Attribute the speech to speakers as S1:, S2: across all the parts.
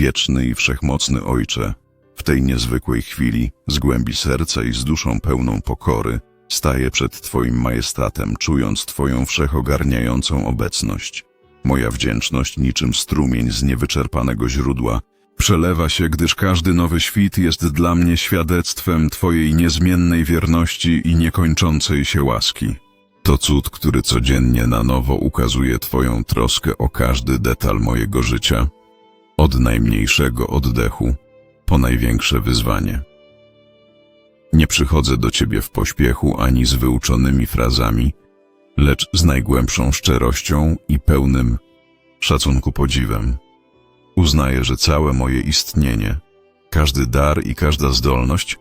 S1: Wieczny i wszechmocny Ojcze, w tej niezwykłej chwili, z głębi serca i z duszą pełną pokory, staję przed Twoim majestatem, czując Twoją wszechogarniającą obecność. Moja wdzięczność niczym strumień z niewyczerpanego źródła przelewa się, gdyż każdy nowy świt jest dla mnie świadectwem Twojej niezmiennej wierności i niekończącej się łaski. To cud, który codziennie na nowo ukazuje Twoją troskę o każdy detal mojego życia, od najmniejszego oddechu po największe wyzwanie. Nie przychodzę do Ciebie w pośpiechu ani z wyuczonymi frazami, lecz z najgłębszą szczerością i pełnym szacunku podziwem. Uznaję, że całe moje istnienie, każdy dar i każda zdolność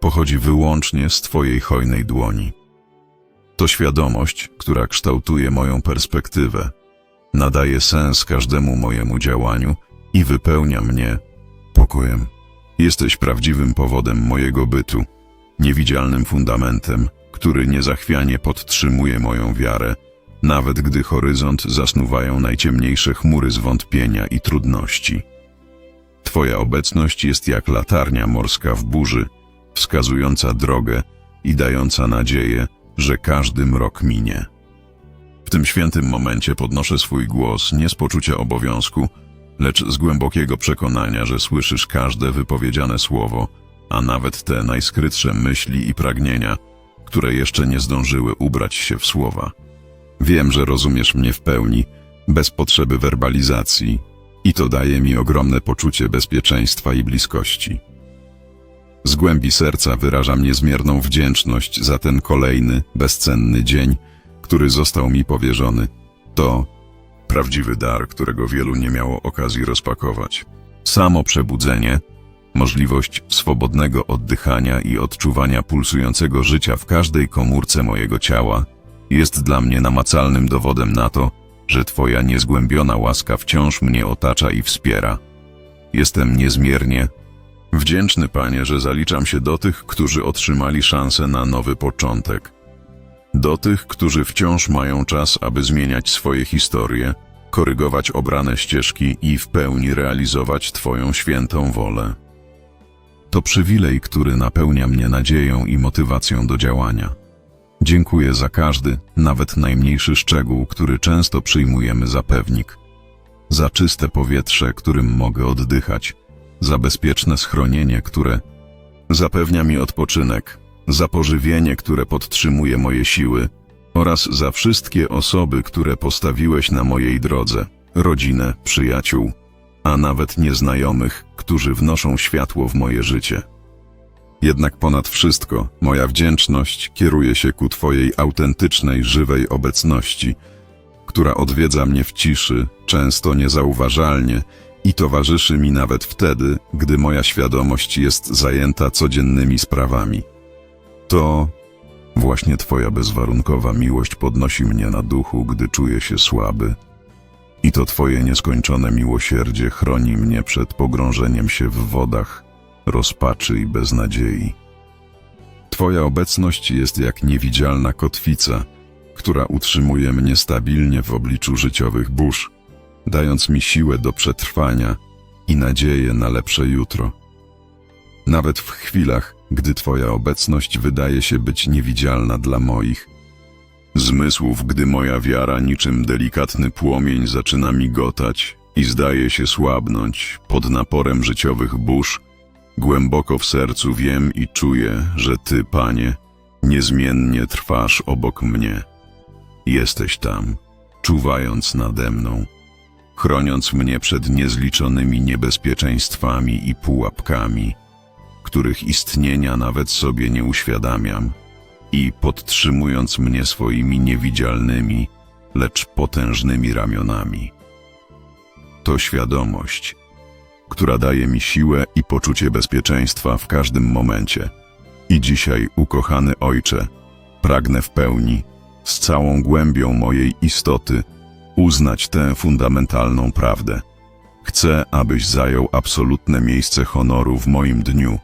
S1: pochodzi wyłącznie z Twojej hojnej dłoni. To świadomość, która kształtuje moją perspektywę, nadaje sens każdemu mojemu działaniu i wypełnia mnie pokojem. Jesteś prawdziwym powodem mojego bytu, niewidzialnym fundamentem, który niezachwianie podtrzymuje moją wiarę, nawet gdy horyzont zasnuwają najciemniejsze chmury zwątpienia i trudności. Twoja obecność jest jak latarnia morska w burzy, wskazująca drogę i dająca nadzieję, że każdy mrok minie. W tym świętym momencie podnoszę swój głos nie z poczucia obowiązku, lecz z głębokiego przekonania, że słyszysz każde wypowiedziane słowo, a nawet te najskrytsze myśli i pragnienia, które jeszcze nie zdążyły ubrać się w słowa. Wiem, że rozumiesz mnie w pełni, bez potrzeby werbalizacji, i to daje mi ogromne poczucie bezpieczeństwa i bliskości. Z głębi serca wyrażam niezmierną wdzięczność za ten kolejny, bezcenny dzień, który został mi powierzony. To prawdziwy dar, którego wielu nie miało okazji rozpakować. Samo przebudzenie, możliwość swobodnego oddychania i odczuwania pulsującego życia w każdej komórce mojego ciała jest dla mnie namacalnym dowodem na to, że Twoja niezgłębiona łaska wciąż mnie otacza i wspiera. Jestem niezmiernie wdzięczny, Panie, że zaliczam się do tych, którzy otrzymali szansę na nowy początek. Do tych, którzy wciąż mają czas, aby zmieniać swoje historie, korygować obrane ścieżki i w pełni realizować Twoją świętą wolę. To przywilej, który napełnia mnie nadzieją i motywacją do działania. Dziękuję za każdy, nawet najmniejszy szczegół, który często przyjmujemy za pewnik. Za czyste powietrze, którym mogę oddychać, za bezpieczne schronienie, które zapewnia mi odpoczynek, za pożywienie, które podtrzymuje moje siły oraz za wszystkie osoby, które postawiłeś na mojej drodze, rodzinę, przyjaciół, a nawet nieznajomych, którzy wnoszą światło w moje życie. Jednak ponad wszystko moja wdzięczność kieruje się ku Twojej autentycznej, żywej obecności, która odwiedza mnie w ciszy, często niezauważalnie i towarzyszy mi nawet wtedy, gdy moja świadomość jest zajęta codziennymi sprawami. To właśnie Twoja bezwarunkowa miłość podnosi mnie na duchu, gdy czuję się słaby. I to Twoje nieskończone miłosierdzie chroni mnie przed pogrążeniem się w wodach rozpaczy i beznadziei. Twoja obecność jest jak niewidzialna kotwica, która utrzymuje mnie stabilnie w obliczu życiowych burz, dając mi siłę do przetrwania i nadzieję na lepsze jutro. Nawet w chwilach, gdy Twoja obecność wydaje się być niewidzialna dla moich zmysłów, gdy moja wiara niczym delikatny płomień zaczyna migotać i zdaje się słabnąć pod naporem życiowych burz, Głęboko w sercu wiem i czuję, że Ty, Panie, niezmiennie trwasz obok mnie. Jesteś tam, czuwając nade mną, chroniąc mnie przed niezliczonymi niebezpieczeństwami i pułapkami, których istnienia nawet sobie nie uświadamiam, i podtrzymując mnie swoimi niewidzialnymi, lecz potężnymi ramionami. To świadomość – która daje mi siłę i poczucie bezpieczeństwa w każdym momencie. I dzisiaj, ukochany Ojcze, pragnę w pełni, z całą głębią mojej istoty, uznać tę fundamentalną prawdę. Chcę, abyś zajął absolutne miejsce honoru w moim dniu,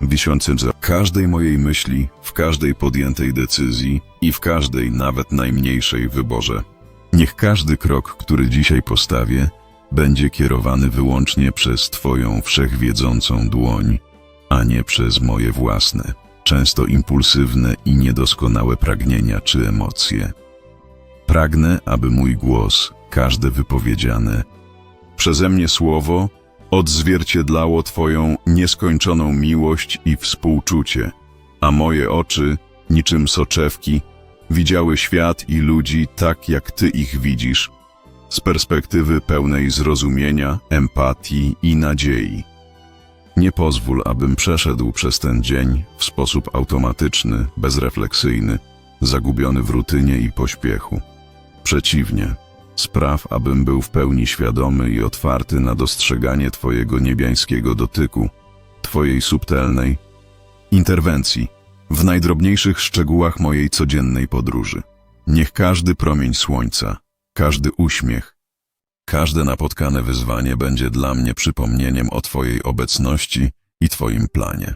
S1: wiszącym za każdej mojej myśli, w każdej podjętej decyzji i w każdej nawet najmniejszej wyborze. Niech każdy krok, który dzisiaj postawię, będzie kierowany wyłącznie przez Twoją wszechwiedzącą dłoń, a nie przez moje własne, często impulsywne i niedoskonałe pragnienia czy emocje. Pragnę, aby mój głos, każde wypowiedziane przeze mnie słowo, odzwierciedlało Twoją nieskończoną miłość i współczucie, a moje oczy, niczym soczewki, widziały świat i ludzi tak, jak Ty ich widzisz, z perspektywy pełnej zrozumienia, empatii i nadziei. Nie pozwól, abym przeszedł przez ten dzień w sposób automatyczny, bezrefleksyjny, zagubiony w rutynie i pośpiechu. Przeciwnie, spraw, abym był w pełni świadomy i otwarty na dostrzeganie Twojego niebiańskiego dotyku, Twojej subtelnej interwencji w najdrobniejszych szczegółach mojej codziennej podróży. Niech każdy promień słońca, każdy uśmiech, każde napotkane wyzwanie będzie dla mnie przypomnieniem o Twojej obecności i Twoim planie.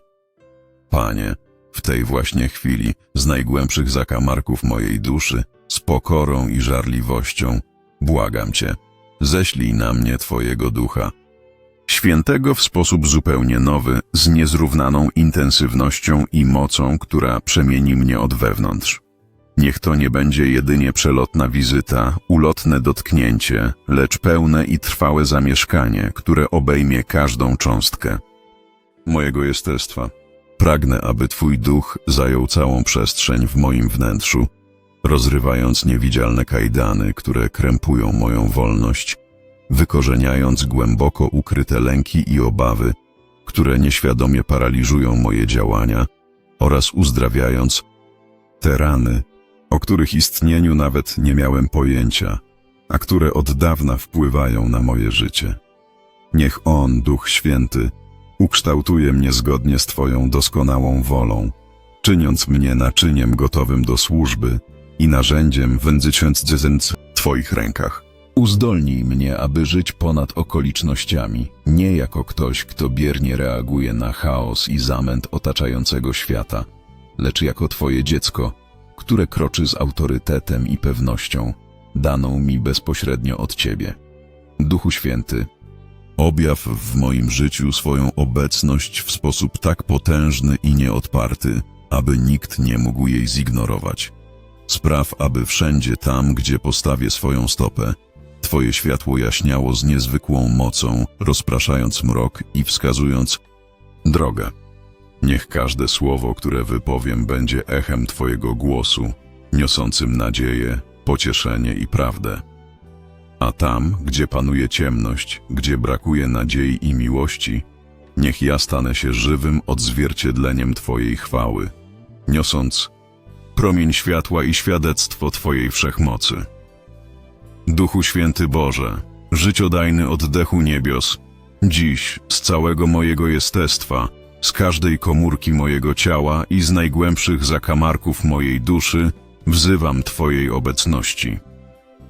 S1: Panie, w tej właśnie chwili, z najgłębszych zakamarków mojej duszy, z pokorą i żarliwością, błagam Cię, ześlij na mnie Twojego ducha, świętego w sposób zupełnie nowy, z niezrównaną intensywnością i mocą, która przemieni mnie od wewnątrz. Niech to nie będzie jedynie przelotna wizyta, ulotne dotknięcie, lecz pełne i trwałe zamieszkanie, które obejmie każdą cząstkę mojego jestestwa. Pragnę, aby Twój duch zajął całą przestrzeń w moim wnętrzu, rozrywając niewidzialne kajdany, które krępują moją wolność, wykorzeniając głęboko ukryte lęki i obawy, które nieświadomie paraliżują moje działania oraz uzdrawiając te rany, o których istnieniu nawet nie miałem pojęcia, a które od dawna wpływają na moje życie. Niech On, Duch Święty, ukształtuje mnie zgodnie z Twoją doskonałą wolą, czyniąc mnie naczyniem gotowym do służby i narzędziem wędzyczącym w Twoich rękach. Uzdolnij mnie, aby żyć ponad okolicznościami, nie jako ktoś, kto biernie reaguje na chaos i zamęt otaczającego świata, lecz jako Twoje dziecko, które kroczy z autorytetem i pewnością, daną mi bezpośrednio od Ciebie. Duchu Święty, objaw w moim życiu swoją obecność w sposób tak potężny i nieodparty, aby nikt nie mógł jej zignorować. Spraw, aby wszędzie tam, gdzie postawię swoją stopę, Twoje światło jaśniało z niezwykłą mocą, rozpraszając mrok i wskazując drogę. Niech każde słowo, które wypowiem, będzie echem Twojego głosu, niosącym nadzieję, pocieszenie i prawdę. A tam, gdzie panuje ciemność, gdzie brakuje nadziei i miłości, niech ja stanę się żywym odzwierciedleniem Twojej chwały, niosąc promień światła i świadectwo Twojej wszechmocy. Duchu Święty Boże, życiodajny oddechu niebios, dziś z całego mojego jestestwa, z każdej komórki mojego ciała i z najgłębszych zakamarków mojej duszy wzywam Twojej obecności.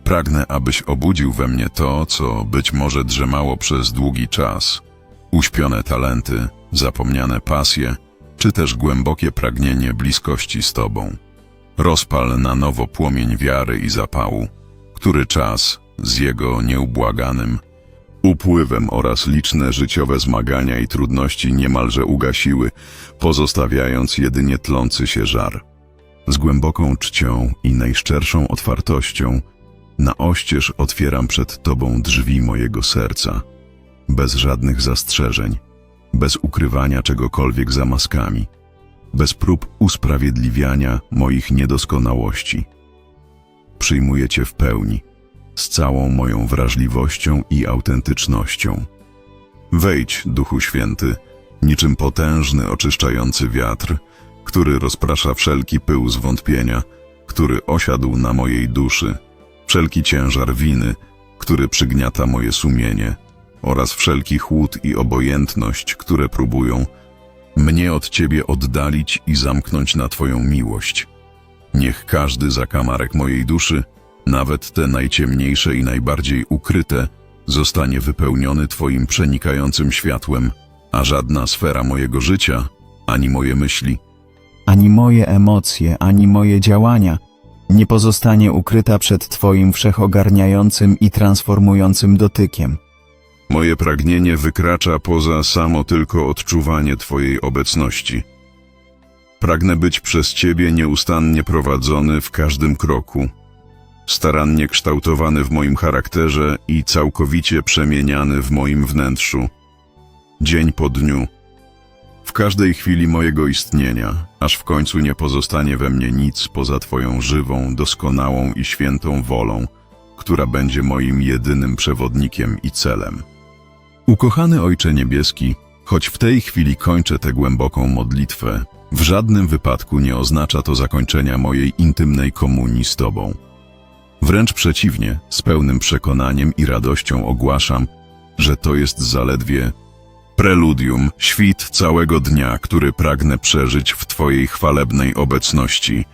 S1: Pragnę, abyś obudził we mnie to, co być może drzemało przez długi czas. Uśpione talenty, zapomniane pasje, czy też głębokie pragnienie bliskości z Tobą. Rozpal na nowo płomień wiary i zapału, który czas z jego nieubłaganym upływem oraz liczne życiowe zmagania i trudności niemalże ugasiły, pozostawiając jedynie tlący się żar. Z głęboką czcią i najszczerszą otwartością na oścież otwieram przed Tobą drzwi mojego serca, bez żadnych zastrzeżeń, bez ukrywania czegokolwiek za maskami, bez prób usprawiedliwiania moich niedoskonałości. Przyjmuję Cię w pełni, z całą moją wrażliwością i autentycznością. Wejdź, Duchu Święty, niczym potężny oczyszczający wiatr, który rozprasza wszelki pył zwątpienia, który osiadł na mojej duszy, wszelki ciężar winy, który przygniata moje sumienie, oraz wszelki chłód i obojętność, które próbują mnie od Ciebie oddalić i zamknąć na Twoją miłość. Niech każdy zakamarek mojej duszy, nawet te najciemniejsze i najbardziej ukryte, zostanie wypełniony Twoim przenikającym światłem, a żadna sfera mojego życia, ani moje myśli,
S2: ani moje emocje, ani moje działania nie pozostanie ukryta przed Twoim wszechogarniającym i transformującym dotykiem.
S1: Moje pragnienie wykracza poza samo tylko odczuwanie Twojej obecności. Pragnę być przez Ciebie nieustannie prowadzony w każdym kroku, starannie kształtowany w moim charakterze i całkowicie przemieniany w moim wnętrzu. Dzień po dniu, w każdej chwili mojego istnienia, aż w końcu nie pozostanie we mnie nic poza Twoją żywą, doskonałą i świętą wolą, która będzie moim jedynym przewodnikiem i celem. Ukochany Ojcze Niebieski, choć w tej chwili kończę tę głęboką modlitwę, w żadnym wypadku nie oznacza to zakończenia mojej intymnej komunii z Tobą. Wręcz przeciwnie, z pełnym przekonaniem i radością ogłaszam, że to jest zaledwie preludium, świt całego dnia, który pragnę przeżyć w Twojej chwalebnej obecności.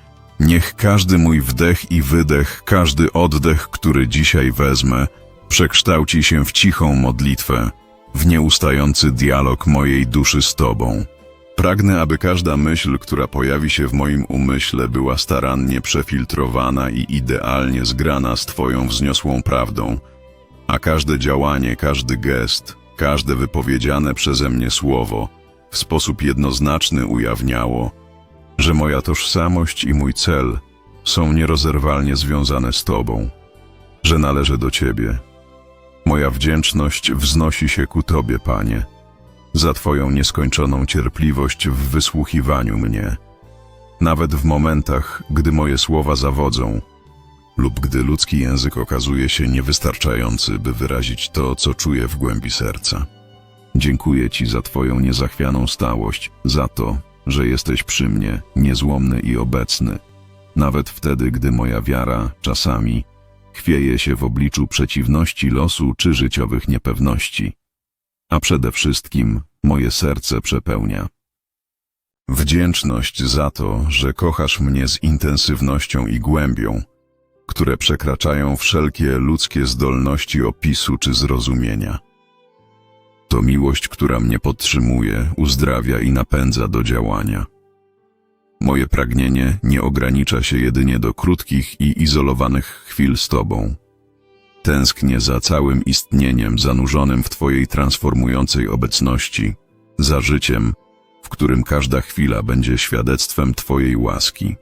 S1: Niech każdy mój wdech i wydech, każdy oddech, który dzisiaj wezmę, przekształci się w cichą modlitwę, w nieustający dialog mojej duszy z Tobą. Pragnę, aby każda myśl, która pojawi się w moim umyśle, była starannie przefiltrowana i idealnie zgrana z Twoją wzniosłą prawdą, a każde działanie, każdy gest, każde wypowiedziane przeze mnie słowo w sposób jednoznaczny ujawniało, że moja tożsamość i mój cel są nierozerwalnie związane z Tobą, że należę do Ciebie. Moja wdzięczność wznosi się ku Tobie, Panie, za Twoją nieskończoną cierpliwość w wysłuchiwaniu mnie, nawet w momentach, gdy moje słowa zawodzą lub gdy ludzki język okazuje się niewystarczający, by wyrazić to, co czuję w głębi serca. Dziękuję Ci za Twoją niezachwianą stałość, za to, że jesteś przy mnie, niezłomny i obecny, nawet wtedy, gdy moja wiara czasami chwieje się w obliczu przeciwności losu czy życiowych niepewności. A przede wszystkim moje serce przepełnia. Wdzięczność za to, że kochasz mnie z intensywnością i głębią, które przekraczają wszelkie ludzkie zdolności opisu czy zrozumienia. To miłość, która mnie podtrzymuje, uzdrawia i napędza do działania. Moje pragnienie nie ogranicza się jedynie do krótkich i izolowanych chwil z Tobą. Tęsknię za całym istnieniem zanurzonym w Twojej transformującej obecności, za życiem, w którym każda chwila będzie świadectwem Twojej łaski.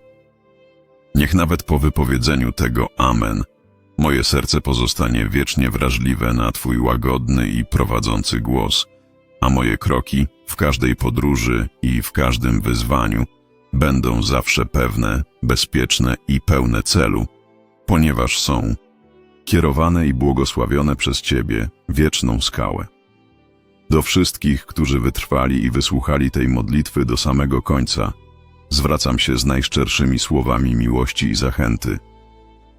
S1: Niech nawet po wypowiedzeniu tego Amen, moje serce pozostanie wiecznie wrażliwe na Twój łagodny i prowadzący głos, a moje kroki w każdej podróży i w każdym wyzwaniu będą zawsze pewne, bezpieczne i pełne celu, ponieważ są kierowane i błogosławione przez Ciebie wieczną skałę. Do wszystkich, którzy wytrwali i wysłuchali tej modlitwy do samego końca, zwracam się z najszczerszymi słowami miłości i zachęty.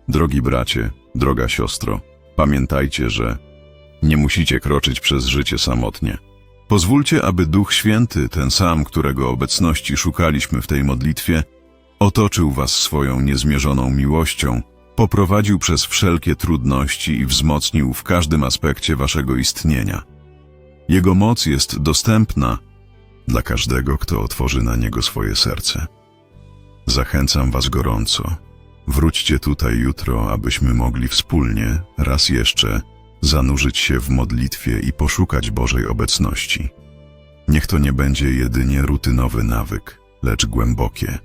S1: Drogi bracie, droga siostro, pamiętajcie, że nie musicie kroczyć przez życie samotnie. Pozwólcie, aby Duch Święty, ten sam, którego obecności szukaliśmy w tej modlitwie, otoczył was swoją niezmierzoną miłością, poprowadził przez wszelkie trudności i wzmocnił w każdym aspekcie waszego istnienia. Jego moc jest dostępna dla każdego, kto otworzy na niego swoje serce. Zachęcam was gorąco. Wróćcie tutaj jutro, abyśmy mogli wspólnie, raz jeszcze, zanurzyć się w modlitwie i poszukać Bożej obecności. Niech to nie będzie jedynie rutynowy nawyk, lecz głębokie,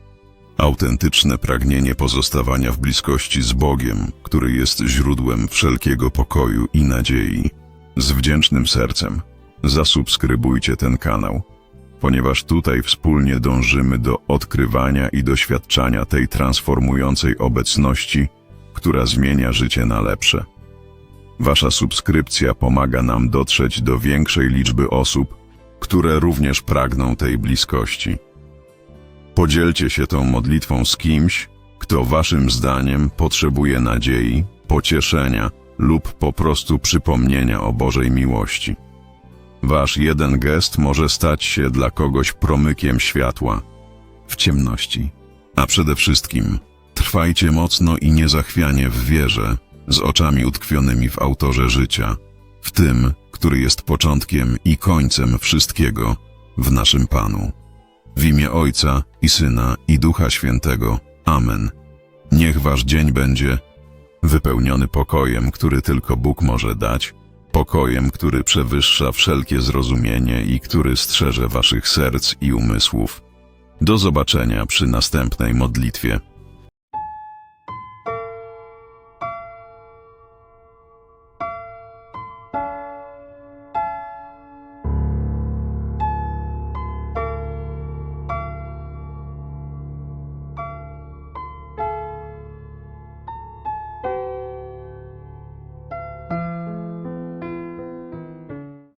S1: autentyczne pragnienie pozostawania w bliskości z Bogiem, który jest źródłem wszelkiego pokoju i nadziei. Z wdzięcznym sercem zasubskrybujcie ten kanał, ponieważ tutaj wspólnie dążymy do odkrywania i doświadczania tej transformującej obecności, która zmienia życie na lepsze. Wasza subskrypcja pomaga nam dotrzeć do większej liczby osób, które również pragną tej bliskości. Podzielcie się tą modlitwą z kimś, kto waszym zdaniem potrzebuje nadziei, pocieszenia lub po prostu przypomnienia o Bożej miłości. Wasz jeden gest może stać się dla kogoś promykiem światła w ciemności. A przede wszystkim trwajcie mocno i niezachwianie w wierze, z oczami utkwionymi w autorze życia, w tym, który jest początkiem i końcem wszystkiego, w naszym Panu. W imię Ojca i Syna i Ducha Świętego. Amen. Niech wasz dzień będzie wypełniony pokojem, który tylko Bóg może dać, pokojem, który przewyższa wszelkie zrozumienie i który strzeże waszych serc i umysłów. Do zobaczenia przy następnej modlitwie.